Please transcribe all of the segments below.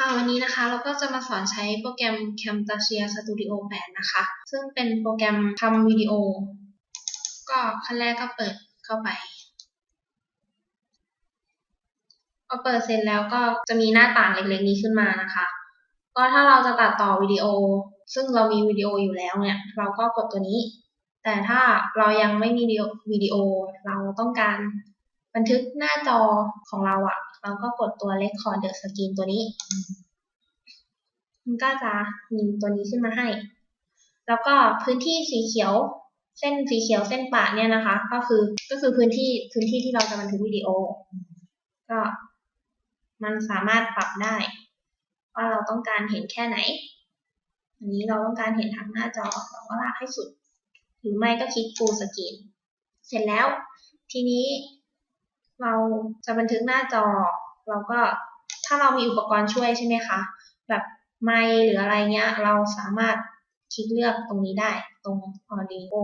ค่ะวันนี้นะคะเราก็จะมาสอนใช้โปรแกรม Camtasia Studio 8 นะคะ ซึ่งเป็นโปรแกรมทำวิดีโอ ก็ขั้นแรกก็เปิดเข้าไปพอเปิดเสร็จแล้วก็จะมีหน้าต่างเล็กๆนี้ขึ้นมานะคะ ก็ถ้าเราจะตัดต่อวิดีโอ ซึ่งเรามีวิดีโออยู่แล้วเนี่ย เราก็กดตัวนี้ แต่ถ้าเรายังไม่มีวิดีโอ เราต้องการบันทึกหน้าจอของเราอะ เราก็กดตัว Record the Screen ตัวนี้ มันก็จะมีตัวนี้ขึ้นมาให้ แล้วก็พื้นที่สีเขียวเส้นสีเขียวเส้นปะเนี่ยนะคะ ก็คือก็คือพื้นที่พื้นที่ที่เราจะบันทึกวิดีโอ ก็มันสามารถปรับได้ ว่าเราต้องการเห็นแค่ไหน อันนี้เราต้องการเห็นทั้งหน้าจอเราก็ลากให้สุด หรือไม่ก็คลิก Full Screen เสร็จแล้ว ทีนี้ เราจะบันทึกหน้าจอ เราก็ถ้าเรามีอุปกรณ์ช่วยใช่ไหมคะ แบบไมค์หรืออะไรเงี้ย เราสามารถคลิกเลือกตรงนี้ได้ตรง Audio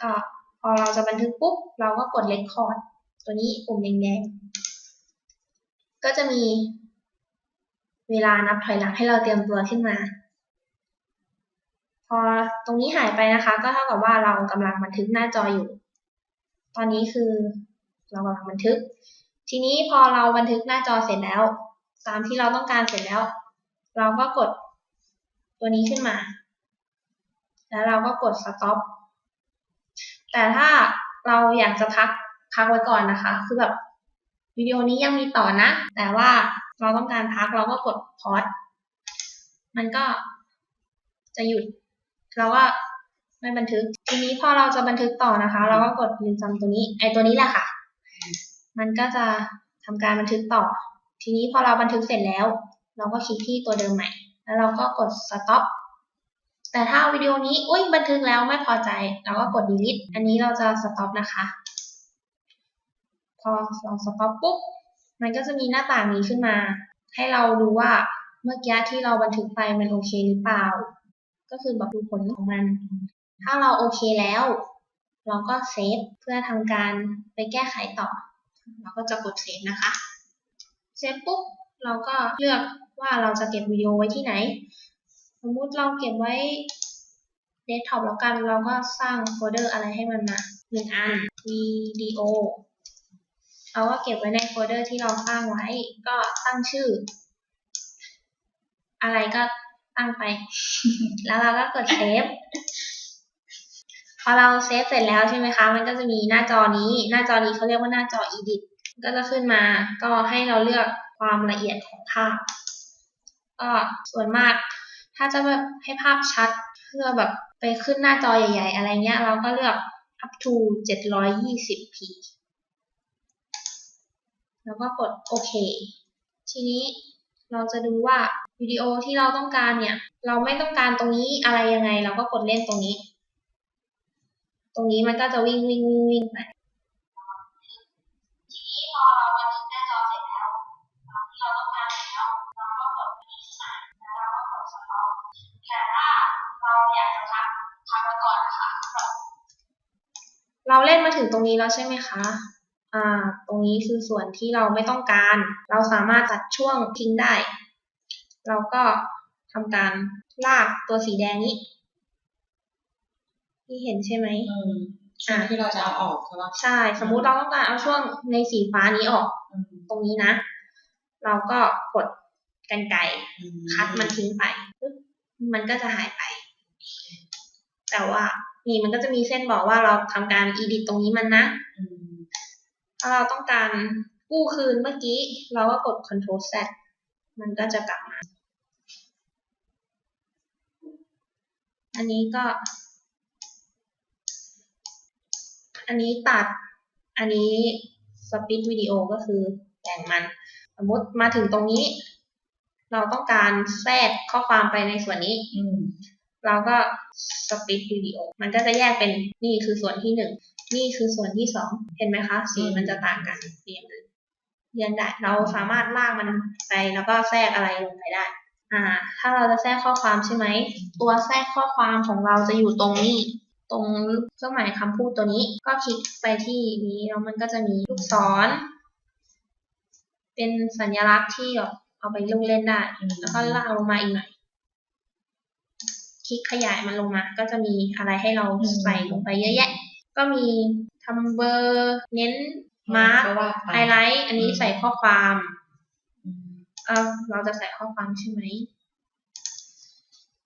ก็พอเราจะบันทึกปุ๊บ เราก็กด Record ตัวนี้ปุ่มแดงๆ ก็จะมีเวลานับถอยหลังให้เราเตรียมตัวขึ้นมา พอตรงนี้หายไปนะคะ ก็เท่ากับว่าเรากำลังบันทึกหน้าจออยู่ ตอนนี้คือ เรากำลังบันทึก ทีนี้พอเราบันทึกหน้าจอเสร็จแล้ว ตามที่เราต้องการเสร็จแล้ว เราก็กดตัวนี้ขึ้นมา แล้วเราก็กด stop แต่ถ้าเราอยากจะพักพักไว้ก่อนนะคะ คือแบบวิดีโอนี้ยังมีต่อนะ แต่ว่าเราต้องการพักเราก็กด pause มันก็จะหยุด เราก็ไม่บันทึก ทีนี้พอเราจะบันทึกต่อนะคะ เราก็กดลืมจำตัวนี้ ไอตัวนี้แหละค่ะ มันก็จะทำการบันทึกต่อ ทีนี้พอเราบันทึกเสร็จแล้ว เราก็คลิกที่ตัวเดิมใหม่ แล้วเราก็กด stop แต่ถ้าวิดีโอนี้ อุ้ยบันทึกแล้วไม่พอใจ เราก็กด delete อันนี้เราจะ stop นะคะ พอเรา stop ปุ๊บ มันก็จะมีหน้าต่างนี้ขึ้นมา ให้เราดูว่าเมื่อกี้ที่เราบันทึกไปมันโอเคหรือเปล่า ก็คือแบบดูผลของมัน ถ้าเราโอเคแล้ว เราก็เซฟเพื่อทำการไปแก้ไขต่อ เราก็จะกดเซฟนะคะ เซฟปุ๊บเราก็เลือกว่าเราจะเก็บวิดีโอไว้ที่ไหน สมมุติเราเก็บไว้เดสก์ท็อปแล้วกันเราก็สร้างโฟลเดอร์อะไรให้มันนะหนึ่งอันวิดีโอเราก็เก็บไว้ในโฟลเดอร์ที่เราสร้างไว้ ก็ตั้งชื่อ อะไรก็ตั้งไป แล้วเราก็กดเซฟ พอเราเซฟเสร็จแล้วใช่ไหมคะ มันก็จะมีหน้าจอนี้ หน้าจอนี้เขาเรียกว่าหน้าจอ edit ก็จะขึ้นมา ก็ให้เราเลือกความละเอียดของภาพ ก็ส่วนมาก ถ้าจะแบบให้ภาพชัดเพื่อแบบไปขึ้นหน้าจอใหญ่ๆ อะไรเงี้ย เราก็เลือก up to 720p แล้วก็กดโอเค ทีนี้เราจะดูว่าวิดีโอที่เราต้องการเนี่ย เราไม่ต้องการตรงนี้อะไรยังไง เราก็กดเล่นตรงนี้ ตรงนี้มันก็จะวิ่งวิ่งวิ่งวิ่งไปทีนี้พอเราบันทึกหน้าจอเสร็จแล้วตามที่เราต้องการแล้วเราก็กดนี้ขึ้นมาแล้วเราก็กด stop แต่ถ้าเราอยากจะพักพักไว้ก่อนนะคะเราเล่นมาถึงตรงนี้แล้วใช่ไหมคะอ่าตรงนี้คือส่วนที่เราไม่ต้องการ เราสามารถตัดช่วงทิ้งได้ เราก็ทำการลากตัวสีแดงนี้ ที่เห็นใช่ไหมอืมช่วงที่เราจะเอาออกใช่ปะใช่ สมมุติเราต้องการเอาช่วงในสีฟ้านี้ออกอืมตรงนี้นะ เราก็กดกันไกรคัดมันทิ้งไปปึ๊บมันก็จะหายไป แต่ว่านี่มันก็จะมีเส้นบอกว่าเราทำการ edit ตรงนี้มันนะอืมถ้าเราต้องการกู้คืนเมื่อกี้ เราก็กด Ctrl Z มันก็จะกลับมา อันนี้ก็ อันนี้ตัด อันนี้สปิดวิดีโอก็คือแต่งมัน สมมติมาถึงตรงนี้ เราต้องการแทรกข้อความไปในส่วนนี้อืมเราก็สปิดวิดีโอ มันก็จะแยกเป็นนี่คือส่วนที่หนึ่ง นี่คือส่วนที่สอง เห็นไหมคะ สีมันจะต่างกันเรียนเลยเรียนได้ เราสามารถลากมันไปแล้วก็แทรกอะไรลงไปได้ อ่า ถ้าเราจะแทรกข้อความใช่ไหม ตัวแทรกข้อความของเราจะอยู่ตรงนี้ ตรงเครื่องหมายคำพูดตัวนี้ ก็คลิกไปที่นี้แล้วมันก็จะมีลูกศร เป็นสัญลักษณ์ที่แบบเอาไปลงเล่นได้ แล้วก็ลากลงมาอีกหน่อย คลิกขยายมันลงมา ก็จะมีอะไรให้เราใส่ลงไปเยอะแยะ ก็มีทำเบอร์ เน้นมาร์กไฮไลท์ อันนี้ใส่ข้อความเออเราจะใส่ข้อความใช่ไหม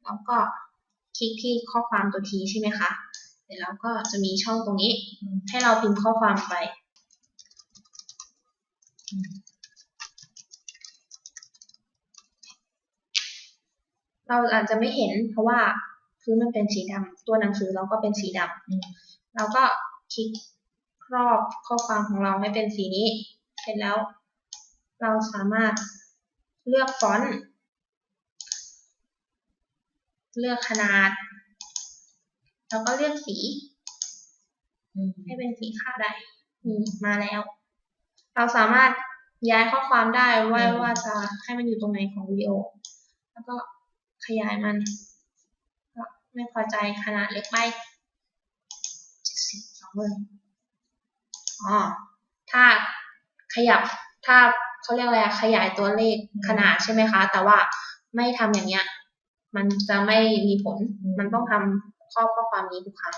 แล้วก็คลิกที่ข้อความตัวทีใช่ไหมคะ เสร็จแล้วก็จะมีช่องตรงนี้ ให้เราพิมพ์ข้อความไป เราอาจจะไม่เห็นเพราะว่าพื้นมันเป็นสีดำตัวหนังสือเราก็เป็นสีดำเราก็คลิกครอบข้อความของเราให้เป็นสีนี้ เสร็จแล้ว เราสามารถเลือกฟอนต์เลือกขนาด แล้วก็เลือกสีอืมให้เป็นสีขาวได้นี่มาแล้ว เราสามารถย้ายข้อความได้ว่าว่าจะให้มันอยู่ตรงไหนของวิดีโอ แล้วก็ขยายมัน ก็ไม่พอใจขนาดเล็กไปเจ็ดสิบสองเลยอ๋อถ้าขยับถ้าเขาเรียกอะไรอะขยายตัวเลขขนาดใช่ไหมคะ แต่ว่าไม่ทำอย่างเงี้ย มันจะไม่มีผล มันต้องทำข้อข้อความนี้ทุกครั้ง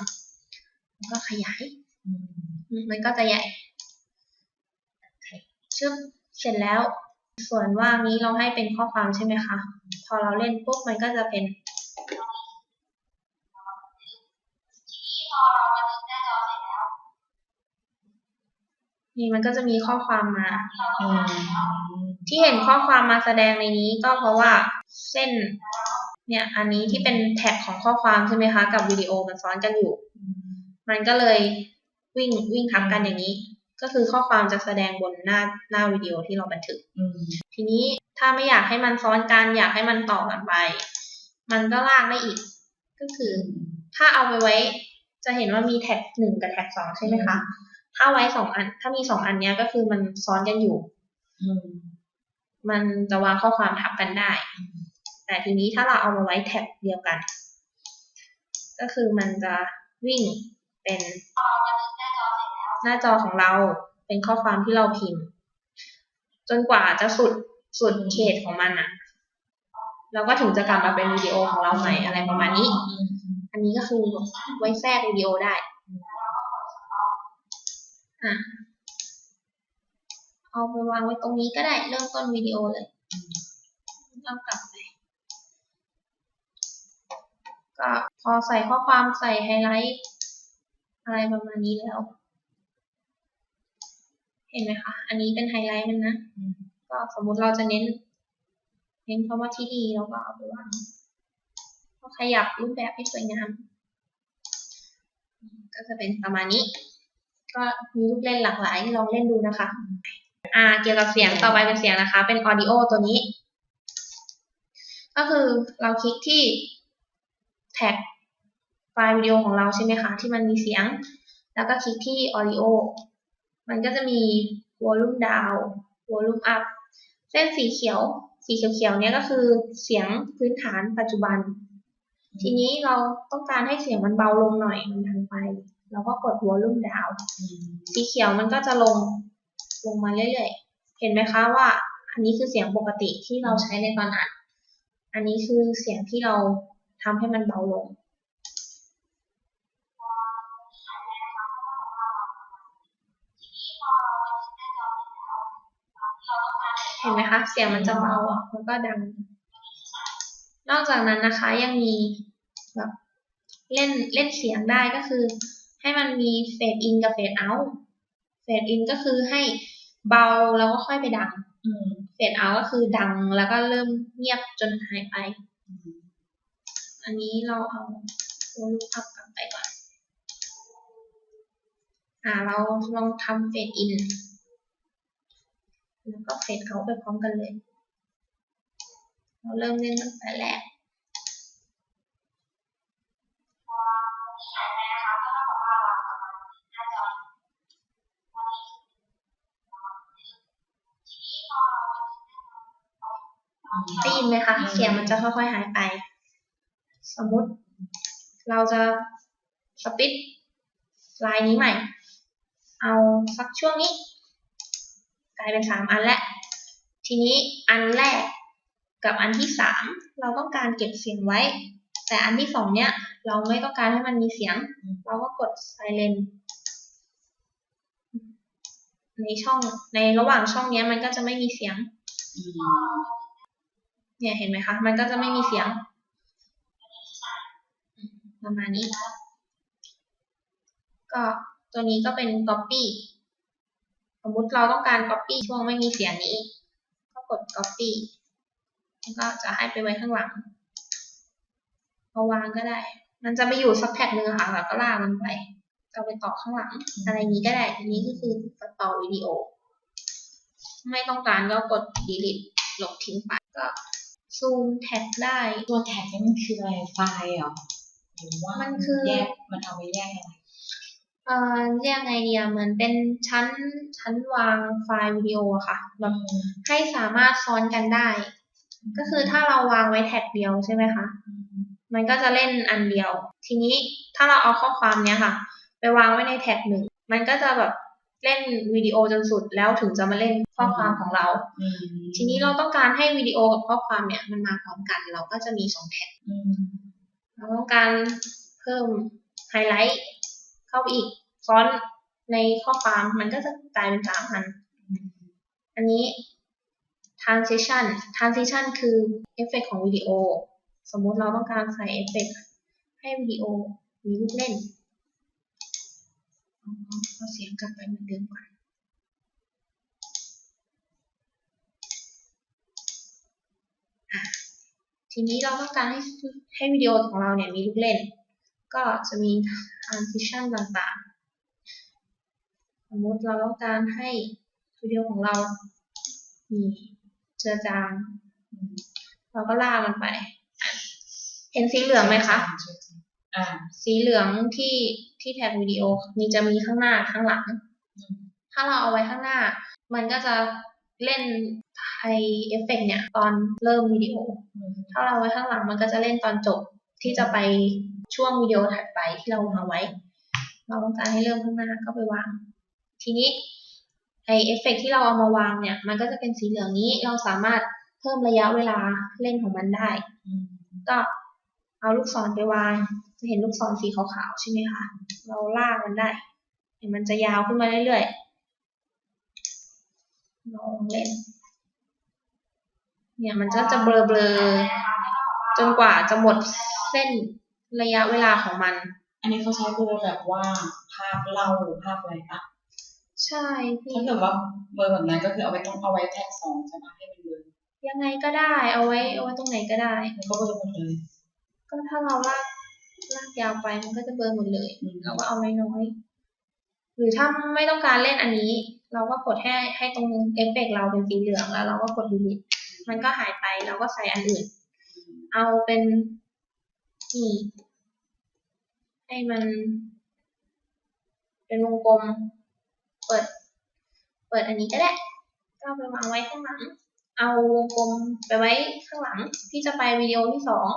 แล้วก็ขยายอืมอืมมันก็จะใหญ่ชึบเสร็จแล้ว ส่วนว่างนี้เราให้เป็นข้อความใช่ไหมคะ พอเราเล่นปุ๊บมันก็จะเป็นนี่มันก็จะมีข้อความมาอืมที่เห็นข้อความมาแสดงในนี้ก็เพราะว่าเส้น เนี่ย อันนี้ที่เป็นแท็กของข้อความใช่ไหมคะ กับวิดีโอมันซ้อนกันอยู่ มันก็เลยวิ่งวิ่งทับกันอย่างนี้ ก็คือข้อความจะแสดงบนหน้าหน้าวิดีโอที่เราบันทึกอืมทีนี้ถ้าไม่อยากให้มันซ้อนกันอยากให้มันต่อกันไป มันก็ลากได้อีก ก็คือ ถ้าเอาไปไว้ จะเห็นว่ามีแท็กหนึ่งกับแท็กสองใช่ไหมคะ ถ้าไว้สองอัน ถ้ามีสองอันเนี้ยก็คือมันซ้อนกันอยู่อืมมันจะวางข้อความทับกันได้ แต่ทีนี้ถ้าเราเอามาไว้แท็กเดียวกัน ก็คือมันจะวิ่งเป็นหน้าจอของเราเป็นข้อความที่เราพิมพ์ จนกว่าจะสุดสุดเขตของมันอะแล้วก็ถึงจะกลับมาเป็นวิดีโอของเราใหม่อะไรประมาณนี้ อันนี้ก็คือไว้แทรกวิดีโอได้อะเอาไปวางไว้ตรงนี้ก็ได้ เริ่มต้นวิดีโอเลยเรากลับไป ก็พอใส่ข้อความใส่ไฮไลท์อะไรประมาณนี้แล้ว เห็นไหมคะ อันนี้เป็นไฮไลท์มันนะ ก็สมมุติเราจะเน้น เน้นคำว่าที่ดีเราก็เอาไปวางขยับรูปแบบให้สวยงาม ก็จะเป็นประมาณนี้ ก็มีลูกเล่นหลากหลายลองเล่นดูนะคะ อ่า เกี่ยวกับเสียงต่อไปเป็นเสียงนะคะ เป็นออดิโอตัวนี้ ก็คือเราคลิกที่ แท็กไฟล์วิดีโอของเราใช่ไหมคะ ที่มันมีเสียง แล้วก็คลิกที่ audio มันก็จะมี volume down volume up เส้นสีเขียว สีเขียวๆเนี้ยก็คือเสียงพื้นฐานปัจจุบัน ทีนี้เราต้องการให้เสียงมันเบาลงหน่อยมันดังไป เราก็กด volume down สีเขียวมันก็จะลงลงมาเรื่อยๆ เห็นไหมคะว่า อันนี้คือเสียงปกติที่เราใช้ในตอนอัด อันนี้คือเสียงที่เรา ทำให้มันเบาลง เห็นไหมคะ เสียงมันจะเบาอะแล้วก็ดัง นอกจากนั้นนะคะยังมีแบบเล่นเล่นเสียงได้ก็คือ ให้มันมีเฟดอินกับเฟดเอาท์เฟดอินก็คือให้เบาแล้วก็ค่อยไปดังเฟดเอาท์ก็คือดังแล้วก็เริ่มเงียบจนหายไป อันนี้เราเอาตัวลูกอัพกลับไปก่อน อ่าเราลองทำเฟดอินแล้วก็เฟดเอาไปพร้อมกันเลย เราเริ่มเล่นตั้งแต่แรกได้ยินไหมคะ เสียงมันจะค่อยๆหายไป สมมติ เราจะสปิดลายนี้ใหม่ เอาสักช่วงนี้ กลายเป็นสามอันแล้วทีนี้อันแรกกับอันที่สามเราต้องการเก็บเสียงไว้ แต่อันที่สองเนี้ยเราไม่ต้องการให้มันมีเสียง เราก็กด silent ในช่องในระหว่างช่องเนี้ยมันก็จะไม่มีเสียง เนี่ยเห็นไหมคะ มันก็จะไม่มีเสียง ประมาณนี้ก็ตัวนี้ก็เป็น copy สมมุติเราต้องการ copy ช่วงไม่มีเสียงนี้ ก็กด copy แล้วก็จะให้ไปไว้ข้างหลังเอาวางก็ได้ มันจะไปอยู่สักแท็กหนึ่งอะค่ะแล้วก็ลากมันไปเอาไปต่อข้างหลัง อะไรนี้ก็ได้อันนี้ก็คือตัดต่อวิดีโอ ไม่ต้องการก็กด delete ลบทิ้งไปก็ซูมแท็กได้ ตัวแท็กนี่มันคืออะไรไฟล์เหรอ หรือว่ามัมันคือแยกมันเอาไว้แยกอะไรเอ่อเรียกไงเดียเหมือนเป็นชั้นชั้นวางไฟล์วิดีโออะค่ะแบบให้สามารถซ้อนกันได้ ก็คือถ้าเราวางไว้แท็กเดียวใช่ไหมคะมันก็จะเล่นอันเดียว ทีนี้ถ้าเราเอาข้อความเนี้ยค่ะ ไปวางไว้ในแท็กหนึ่ง มันก็จะแบบเล่นวิดีโอจนสุดแล้วถึงจะมาเล่นข้อความของเราอืมทีนี้เราต้องการให้วิดีโอกับข้อความเนี่ยมันมาพร้อมกันเราก็จะมีสองแท็ก เราต้องการเพิ่มไฮไลท์เข้าไปอีกฟอนต์ในข้อความมันก็จะกลายเป็นสามอัน อันนี้ transition transition คือเอฟเฟกต์ของวิดีโอ สมมุติเราต้องการใส่เอฟเฟกต์ให้วิดีโอมีลูกเล่นเอาเสียงกลับไปเหมือนเดิมก่อนอ ทีนี้เราต้องการให้ให้วิดีโอของเราเนี่ยมีลูกเล่น ก็จะมี transition ต่างๆ สมมติเราต้องการให้วิดีโอของเรา มีเจือจาง เราก็ลากมันไป เห็นสีเหลืองไหมคะสีเหลืองที่ที่แท็กวิดีโอมีจะมีข้างหน้าข้างหลัง ถ้าเราเอาไว้ข้างหน้า มันก็จะ เล่นไอเอฟเฟกต์เนี่ยตอนเริ่มวิดีโออืมถ้าเราไว้ข้างหลังมันก็จะเล่นตอนจบที่จะไปช่วงวิดีโอถัดไปที่เราวางไว้ เราต้องการให้เริ่มข้างหน้าก็ไปวาง ทีนี้ไอเอฟเฟกต์ที่เราเอามาวางเนี่ย มันก็จะเป็นสีเหลืองนี้เราสามารถเพิ่มระยะเวลาเล่นของมันได้อืมก็เอาลูกศรไปวาง จะเห็นลูกศรสีขาวๆใช่ไหมคะ เราลากมันได้เดี๋ยวมันจะยาวขึ้นมาเรื่อยๆ ลองเล่น เนี่ยมันก็จะเบลอๆจนกว่าจะหมดเส้นระยะเวลาของมัน อันนี้เขาใช้เบอร์แบบว่าภาพเล่าหรือภาพอะไรปะใช่พี่ถ้าเกิดว่าเบอร์แบบนั้นก็คือเอาไว้ต้องเอาไว้แท็กสองใช่ไหมให้มันเบอร์ยังไงก็ได้ เอาไว้เอาไว้ตรงไหนก็ได้มันก็เบอร์หมดเลย ก็ถ้าเราลากลากยาวไปมันก็จะเบลอหมดเลยอืมเราก็เอาน้อยๆ หรือถ้าไม่ต้องการเล่นอันนี้ เราก็กดให้ให้ตรงเอฟเฟกต์เราเป็นสีเหลืองแล้วเราก็กด delete มันก็หายไปเราก็ใส่อันอื่น เอาเป็นนี่ให้มัน เป็นวงกลม เปิด เปิดอันนี้ก็ได้ ก็ไปวางไว้ข้างหลัง เอาวงกลมไปไว้ข้างหลังที่จะไปวิดีโอที่สอง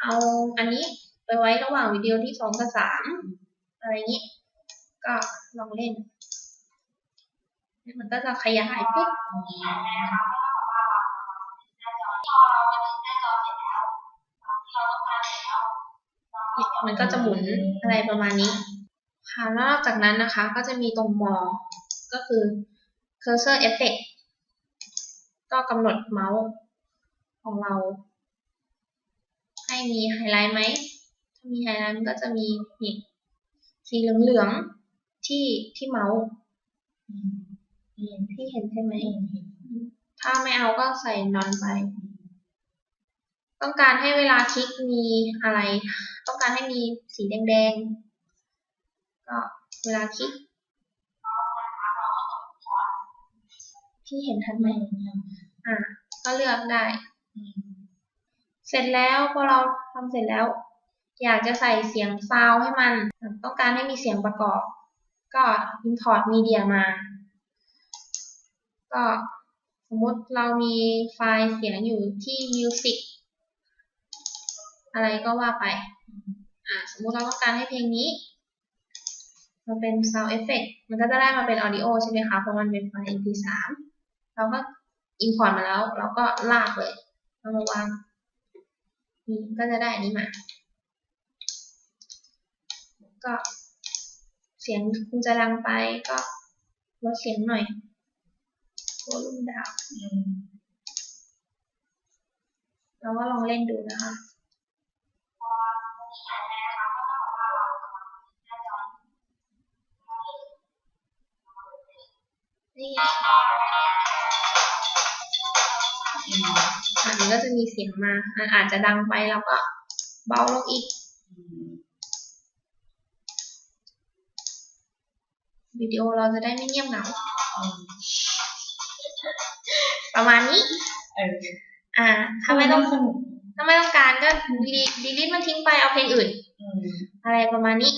เอาอันนี้ไปไว้ระหว่างวิดีโอที่สองกับสามอะไรอย่างนี้ ก็ลองเล่น มันก็จะขยายปุ๊บมันก็จะหมุนอะไรประมาณนี้ ค่ะแล้วนอกจากนั้นนะคะ ก็จะมีตรงมอ ก็คือ cursor effect ก็กำหนดเมาส์ของเรา ให้มีไฮไลท์ไหม ถ้ามีไฮไลท์มันก็จะมีนี่สีเหลืองๆ ที่ที่เมาส์ที่เห็นใช่ไหมถ้าไม่เอาก็ใส่นอนไป ต้องการให้เวลาคลิกมีอะไร ต้องการให้มีสีแดงๆ ก็เวลาคลิก พี่เห็นทันไหมอ่าก็เลือกได้ เสร็จแล้วพอเราทำเสร็จแล้ว อยากจะใส่เสียงซาวให้มัน ต้องการให้มีเสียงประกอบ ก็ import media มา ก็สมมติเรามีไฟล์เสียงอยู่ที่ music อะไรก็ว่าไป อ่า สมมุติเราต้องการให้เพลงนี้มาเป็น sound effect มันก็จะได้มาเป็น audio ใช่ไหมคะ เพราะมันเป็นไฟล์ mp3 เราก็ import มาแล้ว เราก็ลากเลยเอามาวางนี่ก็จะได้อันนี้มา ก็ เสียงคุณจะดังไปก็ลดเสียงหน่อยโวลูมดาวอืมเราก็ลองเล่นดูนะคะนี่อืมอันนี้ก็จะมีเสียงมาอะอาจจะดังไปแล้วก็เบาลงอีก อืม วิดีโอเราจะได้ไม่เงียบเหงาอืมประมาณนี้ เอออ่า ถ้าไม่ต้องสนุกถ้าไม่ต้องการก็ดีดีลิทมันทิ้งไปเอาเพลงอื่นอืมอะไรประมาณนี้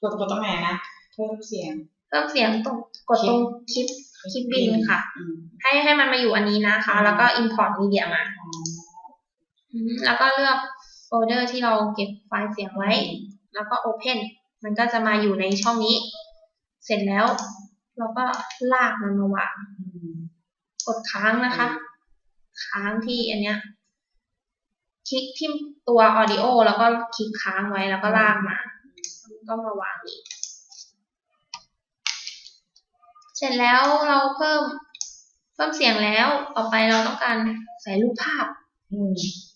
กดกดตรงไหนนะ เพิ่มเสียง เพิ่มเสียงตรงกดตรงคลิปคลิปบินค่ะอืมให้ให้มันมาอยู่อันนี้นะคะ แล้วก็ import media มาอ๋ออืมแล้วก็เลือกโฟลเดอร์ที่เราเก็บไฟล์เสียงไว้ แล้วก็ open มันก็จะมาอยู่ในช่องนี้ เสร็จแล้ว เราก็ลากมันมาวางกดค้างนะคะ ค้างที่อันเนี้ย คลิกที่ตัว audio แล้วก็คลิกค้างไว้แล้วก็ลากมาก็มาวางอีกเสร็จแล้วเราเพิ่มเพิ่มเสียงแล้ว ต่อไปเราต้องการใส่รูปภาพ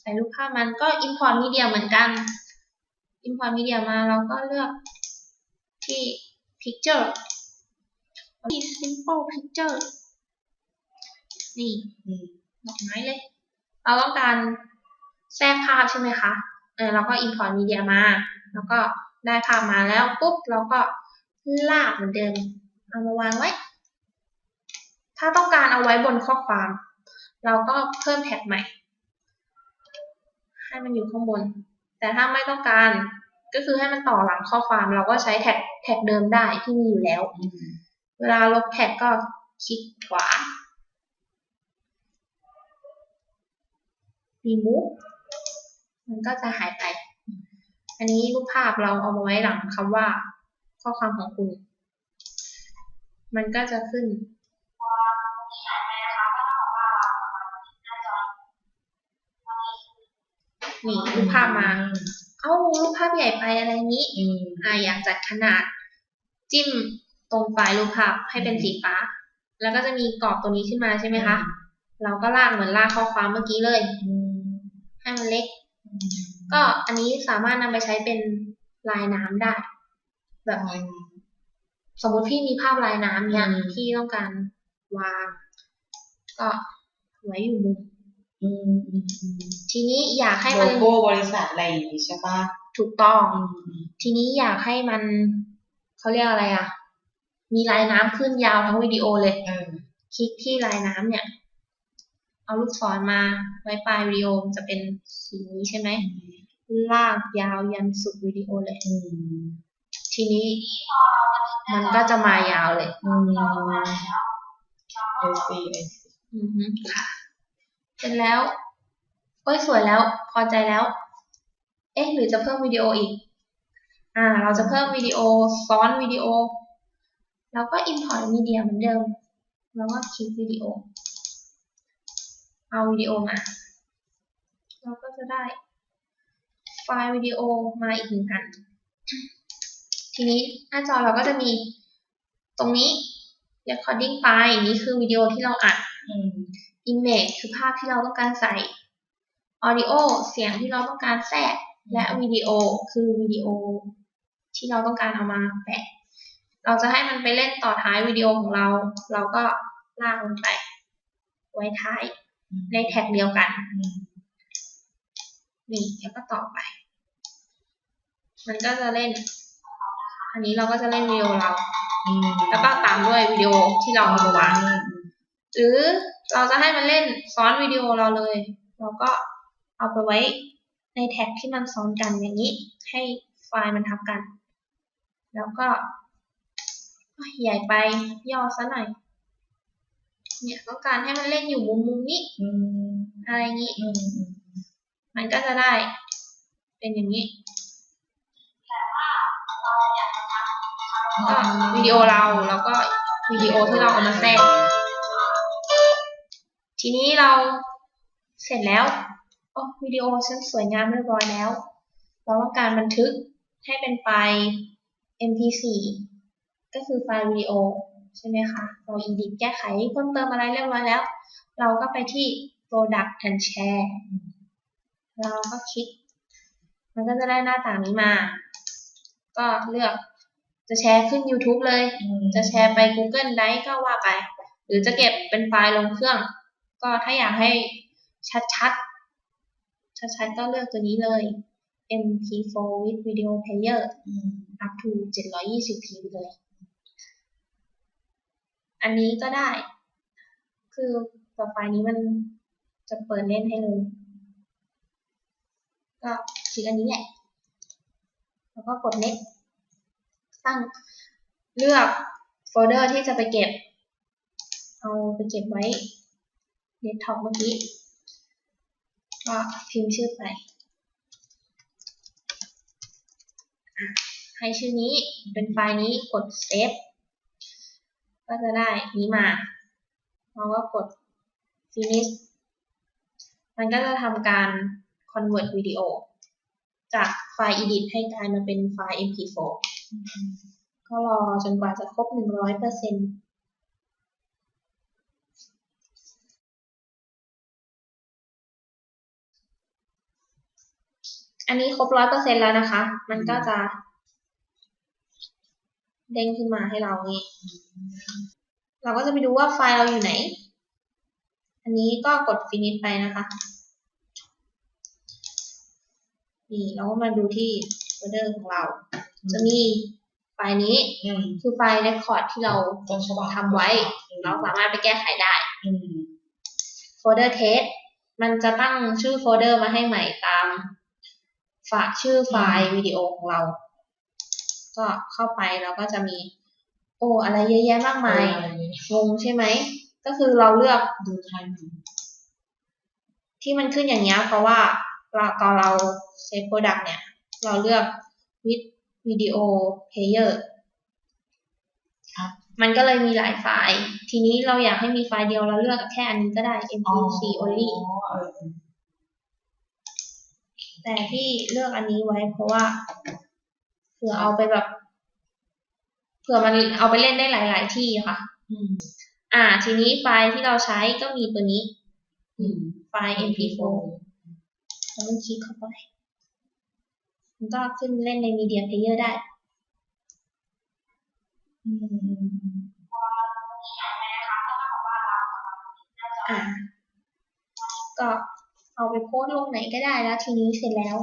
ใส่รูปภาพมันก็ import media เหมือนกัน import media มาเราก็เลือกที่ picture ที่ simple picture นี่ดอกไม้เลย เราต้องการแทรกภาพใช่ไหมคะ เออเราก็ import media มา แล้วก็ได้ภาพมาแล้วปุ๊บเราก็ลากเหมือนเดิม เอามาวางไว้ ถ้าต้องการเอาไว้บนข้อความ เราก็เพิ่มแท็กใหม่ ให้มันอยู่ข้างบน แต่ถ้าไม่ต้องการ ก็คือให้มันต่อหลังข้อความเราก็ใช้แท็กแท็กเดิมได้ที่มีอยู่แล้วอืมเวลาลบแท็กก็คลิกขวา remove มันก็จะหายไป อันนี้รูปภาพเราเอามาไว้หลังคำว่า ข้อความของคุณ มันก็จะขึ้นนี่รูปภาพมา เอ้ารูปภาพใหญ่ไปอะไรนี้อืมอ่าอยากจัดขนาด จิ้มตรงไฟล์รูปภาพให้เป็นสีฟ้า แล้วก็จะมีกรอบตัวนี้ขึ้นมาใช่ไหมคะ เราก็ลากเหมือนลากข้อความเมื่อกี้เลยอืมให้มันเล็กอืมก็อันนี้สามารถนำไปใช้เป็นลายน้ำได้ แบบอะไรนะสมมติพี่มีภาพลายน้ำเนี่ยอืมพี่ต้องการวาง ก็ไว้อยู่มุมอืมอืมอืม ทีนี้อยากให้โลมันโก้บริษัทอะไรอย่างงี้ใช่ปะถูกต้องอืมอืมทีนี้อยากให้มันเขาเรียกอะไรอะ มีลายน้ำขึ้นยาวทั้งวิดีโอเลยเออคลิกที่ลายน้ำเนี่ย เอาลูกศรมาไว้ปลายวิดีโอมันจะเป็นสีนี้ใช่ไหมลากยาวยันสุดวิดีโอเลยอืมทีนี้มันก็จะมายาวเลยอืมไอซีไอซีอือฮึค่ะเสร็จแล้วโอ้ยสวยแล้ว พอใจแล้ว เอ๊ะหรือจะเพิ่มวิดีโออีก อ่า เราจะเพิ่มวิดีโอซ้อนวิดีโอ แล้วก็ import media เหมือนเดิม แล้วก็คลิกวิดีโอ เอาวิดีโอมา เราก็จะได้ไฟล์วิดีโอมาอีกหนึ่งอัน ทีนี้หน้าจอเราก็จะมีตรงนี้ recording ไฟล์นี่คือวิดีโอที่เราอัด image คือภาพที่เราต้องการใส่ audio เสียงที่เราต้องการแทรก และวิดีโอคือวิดีโอที่เราต้องการเอามาแปะ เราจะให้มันไปเล่นต่อท้ายวิดีโอของเรา เราก็ลากมันไป ไว้ท้ายในแท็กเดียวกันอืมนี่แล้วก็ต่อไป มันก็จะเล่น อันนี้เราก็จะเล่นวิดีโอเราอืมแล้วก็ตามด้วยวิดีโอที่เราเอามาวางหรือ เราจะให้มันเล่นซ้อนวิดีโอเราเลย เราก็เอาไปไว้ในแท็กที่มันซ้อนกันอย่างนี้ ให้ไฟล์มันทับกัน แล้วก็ใหญ่ไปย่อซะหน่อย เนี่ยต้องการให้มันเล่นอยู่มุมมุมนี้อะไรอย่างนี้ มันก็จะได้ เป็นอย่างนี้ก็วิดีโอเราแล้วก็วิดีโอที่เราเอามาแทรก ทีนี้เราเสร็จแล้วโอ้วิดีโอฉันสวยงามเรียบร้อยแล้ว เราต้องการบันทึกให้เป็นไฟล์ mp4 ก็คือไฟล์วิดีโอใช่ไหมคะเรา edit แก้ไขเพิ่มเติมอะไรเรียบร้อยแล้ว เราก็ไปที่ product and share เราก็คลิก มันก็จะได้หน้าต่างนี้มา ก็เลือกจะแชร์ขึ้น YouTube เลย จะแชร์ไป Google Drive ก็ว่าไป หรือจะเก็บเป็นไฟล์ลงเครื่อง ก็ถ้าอยากให้ชัดๆ ชัดๆ ก็เลือกตัวนี้เลย MP4 with video player อืม up to 720p ไปเลย อันนี้ก็ได้ คือต่อไฟล์นี้มันจะเปิดเล่นให้เลย ก็คลิกอันนี้แหละ แล้วก็กด next ตั้งเลือกโฟลเดอร์ที่จะไปเก็บ เอาไปเก็บไว้ เดสก์ท็อปเมื่อกี้ก็พิมพ์ชื่อไปอะให้ชื่อนี้เป็นไฟล์นี้กด save ก็จะได้นี้มาเราก็กด finish มันก็จะทำการ convert วิดีโอจากไฟล์ edit ให้กลายมาเป็นไฟล์ mp4 ก็รอจนกว่าจะครบหนึ่งร้อยเอร์เซ็นต์อันนี้ครบร้อยเปอร์เซ็นแล้วนะคะ มันก็จะ เด้งขึ้นมาให้เรานี่เราก็จะไปดูว่าไฟล์เราอยู่ไหน อันนี้ก็กด finish ไปนะคะนี่เราก็มาดูที่โฟลเดอร์ของเรา จะมีไฟล์นี้อืมคือไฟล์ record ที่เราต้นฉบับทำไว้ เราสามารถไปแก้ไขได้อืมโฟลเดอร์ test มันจะตั้งชื่อโฟลเดอร์มาให้ใหม่ตาม ฝากชื่อไฟล์วิดีโอของเรา ก็เข้าไปแล้วก็จะมี โอ้ อะไรเยอะแยะมากมายอะไรอย่างเงี้ยงงใช่ไหม ก็คือเราเลือกดูไทม์ที่มันขึ้นอย่างเงี้ยเพราะว่าเราตอนเราเซฟโปรดักต์เนี่ย เราเลือก with video player ครับมันก็เลยมีหลายไฟล์ ทีนี้เราอยากให้มีไฟล์เดียวเราเลือกแค่อันนี้ก็ได้ mp4 only เออ แต่ที่เลือกอันนี้ไว้เพราะว่าเผื่อเอาไปแบบเผื่อมันเอาไปเล่นได้หลาย ๆ ที่ค่ะอืมอ่า ทีนี้ไฟล์ที่เราใช้ก็มีตัวนี้อืมไฟล์ mp4 เราต้องคลิกเข้าไป มันก็ขึ้นเล่นใน media player ได้อืมอ่าก็ เอาไปโพสลงไหนก็ได้แล้วทีนี้เสร็จแล้ว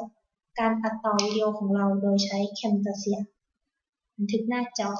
การตัดต่อวิดีโอของเราโดยใช้ Camtasia บันทึกหน้าจอ